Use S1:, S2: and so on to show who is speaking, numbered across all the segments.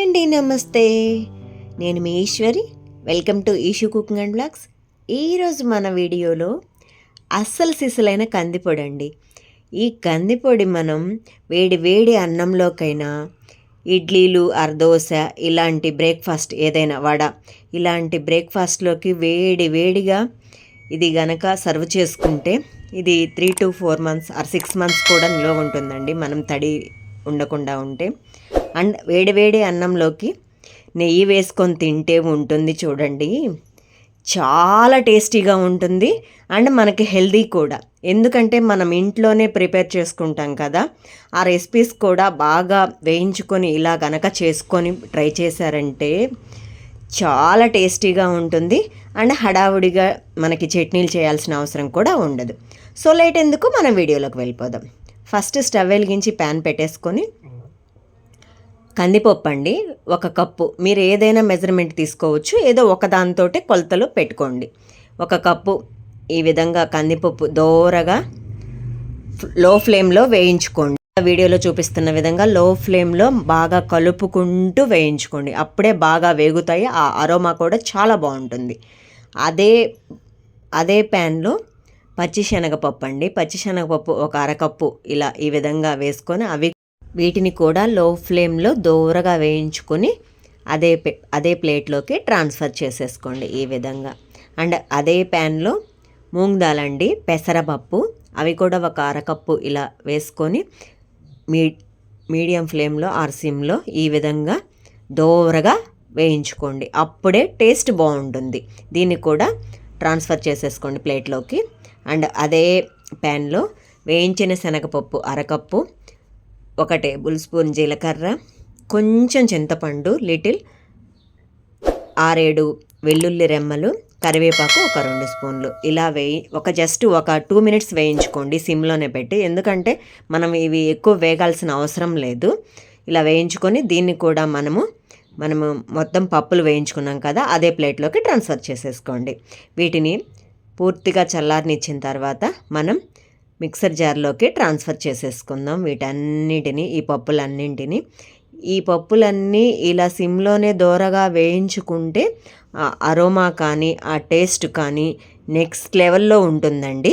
S1: అండి నమస్తే. నేను మీ Eswari. Welcome to Eshu cooking and blogs. ఈరోజు మన వీడియోలో అస్సలు సిసలైన కందిపొడి అండి. ఈ కందిపొడి మనం వేడి వేడి అన్నంలోకైనా ఇడ్లీలు అర్దోస ఇలాంటి బ్రేక్ఫాస్ట్ ఏదైనా వడ ఇలాంటి బ్రేక్ఫాస్ట్లోకి వేడి వేడిగా ఇది గనక సర్వ్ చేసుకుంటే ఇది three to four months or six months కూడా నిల్వ ఉంటుందండి. మనం తడి ఉండకుండా ఉంటే. అండ్ వేడివేడి అన్నంలోకి నెయ్యి వేసుకొని తింటే ఉంటుంది చూడండి. చాలా టేస్టీగా ఉంటుంది. అండ్ మనకి హెల్దీ కూడా. ఎందుకంటే మనం ఇంట్లోనే ప్రిపేర్ చేసుకుంటాం కదా. ఆ రెసిపీస్ కూడా బాగా వేయించుకొని ఇలా గనక చేసుకొని ట్రై చేశారంటే చాలా టేస్టీగా ఉంటుంది. అండ్ హడావుడిగా మనకి చట్నీలు చేయాల్సిన అవసరం కూడా ఉండదు. సో లేట్ ఎందుకు మనం వీడియోలోకి వెళ్ళిపోదాం. ఫస్ట్ స్టవ్ వెలిగించి ప్యాన్ పెట్టేసుకొని కందిపప్పు అండి ఒక కప్పు. మీరు ఏదైనా మెజర్మెంట్ తీసుకోవచ్చు. ఏదో ఒకదానితో కొలతలు పెట్టుకోండి. ఒక కప్పు ఈ విధంగా కందిపప్పు దోరగా లో ఫ్లేమ్లో వేయించుకోండి. వీడియోలో చూపిస్తున్న విధంగా లో ఫ్లేమ్లో బాగా కలుపుకుంటూ వేయించుకోండి. అప్పుడే బాగా వేగుతాయి. ఆ అరోమా కూడా చాలా బాగుంటుంది. అదే అదే ప్యాన్లో పచ్చిశనగపప్పు అండి పచ్చిశనగపప్పు ఒక అరకప్పు ఇలా ఈ విధంగా వేసుకొని అవి వీటిని కూడా లో ఫ్లేమ్లో దూరగా వేయించుకొని అదే అదే ప్లేట్లోకి ట్రాన్స్ఫర్ చేసేసుకోండి ఈ విధంగా. అండ్ అదే ప్యాన్లో మూంగ్ దాల్ అండి పెసరపప్పు అవి కూడా ఒక అరకప్పు ఇలా వేసుకొని మీ మీడియం ఫ్లేమ్లో ఆర్ సిమ్లో ఈ విధంగా దోరగా వేయించుకోండి. అప్పుడే టేస్ట్ బాగుంటుంది. దీన్ని కూడా ట్రాన్స్ఫర్ చేసేసుకోండి ప్లేట్లోకి. అండ్ అదే ప్యాన్లో వేయించిన శనగపప్పు అరకప్పు ఒక టేబుల్ స్పూన్ జీలకర్ర కొంచెం చింతపండు లిటిల్ ఆరేడు వెల్లుల్లి రెమ్మలు కరివేపాకు ఒక రెండు స్పూన్లు. ఇలా వేయి ఒక జస్ట్ ఒక టూ మినిట్స్ వేయించుకోండి సిమ్లోనే పెట్టి. ఎందుకంటే మనం ఇవి ఎక్కువ వేగాల్సిన అవసరం లేదు. ఇలా వేయించుకొని దీన్ని కూడా మనము మనము మొత్తం పప్పులు వేయించుకున్నాం కదా అదే ప్లేట్లోకి ట్రాన్స్ఫర్ చేసేసుకోండి. వీటిని పూర్తిగా చల్లారనిచ్చిన తర్వాత మనం మిక్సర్ జార్లోకి ట్రాన్స్ఫర్ చేసేసుకుందాం వీటన్నిటిని ఈ పప్పులన్నింటినీ. ఈ పప్పులన్నీ ఇలా సిమ్లోనే దోరగా వేయించుకుంటే ఆ అరోమా కానీ ఆ టేస్ట్ కానీ నెక్స్ట్ లెవెల్లో ఉంటుందండి.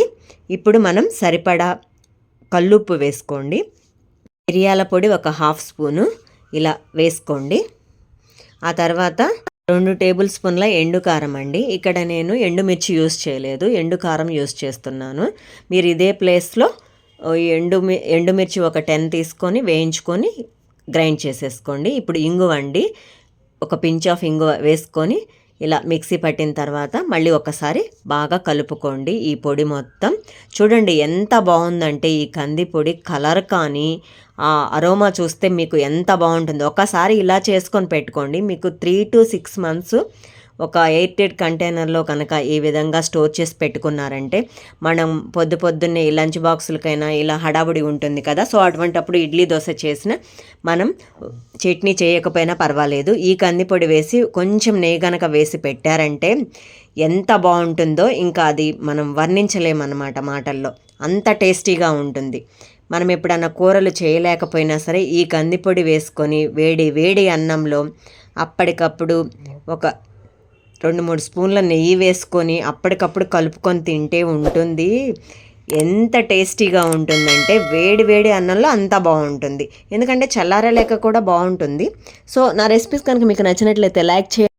S1: ఇప్పుడు మనం సరిపడా కల్లుప్పు వేసుకోండి. మిరియాల పొడి ఒక హాఫ్ స్పూను ఇలా వేసుకోండి. ఆ తర్వాత రెండు టేబుల్ స్పూన్ల ఎండు కారం అండి. ఇక్కడ నేను ఎండుమిర్చి యూస్ చేయలేదు. ఎండు కారం యూస్ చేస్తున్నాను. మీరు ఇదే ప్లేస్లో ఎండు ఎండుమిర్చి ఒక టెన్ తీసుకొని వేయించుకొని గ్రైండ్ చేసేసుకోండి. ఇప్పుడు ఇంగువ అండి. ఒక పించ్ ఆఫ్ ఇంగువ వేసుకొని ఇలా మిక్సీ పట్టిన తర్వాత మళ్ళీ ఒకసారి బాగా కలుపుకోండి. ఈ పొడి మొత్తం చూడండి ఎంత బాగుందంటే ఈ కంది పొడి కలర్ కానీ ఆ అరోమా చూస్తే మీకు ఎంత బాగుంటుందో. ఒకసారి ఇలా చేసుకొని పెట్టుకోండి. మీకు త్రీ టు సిక్స్ మంత్స్ ఒక ఎయిర్టెడ్ కంటైనర్లో కనుక ఈ విధంగా స్టోర్ చేసి పెట్టుకున్నారంటే మనం పొద్దు పొద్దున్నే లంచ్ బాక్సులకైనా ఇలా హడావుడి ఉంటుంది కదా. సో అటువంటప్పుడు ఇడ్లీ దోశ చేసిన మనం చట్నీ చేయకపోయినా పర్వాలేదు. ఈ కందిపొడి వేసి కొంచెం నెయ్యి కనుక వేసి పెట్టారంటే ఎంత బాగుంటుందో ఇంకా అది మనం వర్ణించలేమన్నమాట మాటల్లో. అంత టేస్టీగా ఉంటుంది. మనం ఎప్పుడన్నా కూరలు చేయలేకపోయినా సరే ఈ కందిపొడి వేసుకొని వేడి వేడి అన్నంలో అప్పటికప్పుడు ఒక రెండు మూడు స్పూన్ల నెయ్యి వేసుకొని అప్పటికప్పుడు కలుపుకొని తింటే ఉంటుంది. ఎంత టేస్టీగా ఉంటుందంటే వేడి వేడి అన్నంలో అంత బాగుంటుంది. ఎందుకంటే చల్లారలేక కూడా బాగుంటుంది. సో నా రెసిపీస్ కనుక మీకు నచ్చినట్లయితే లైక్ చేయండి.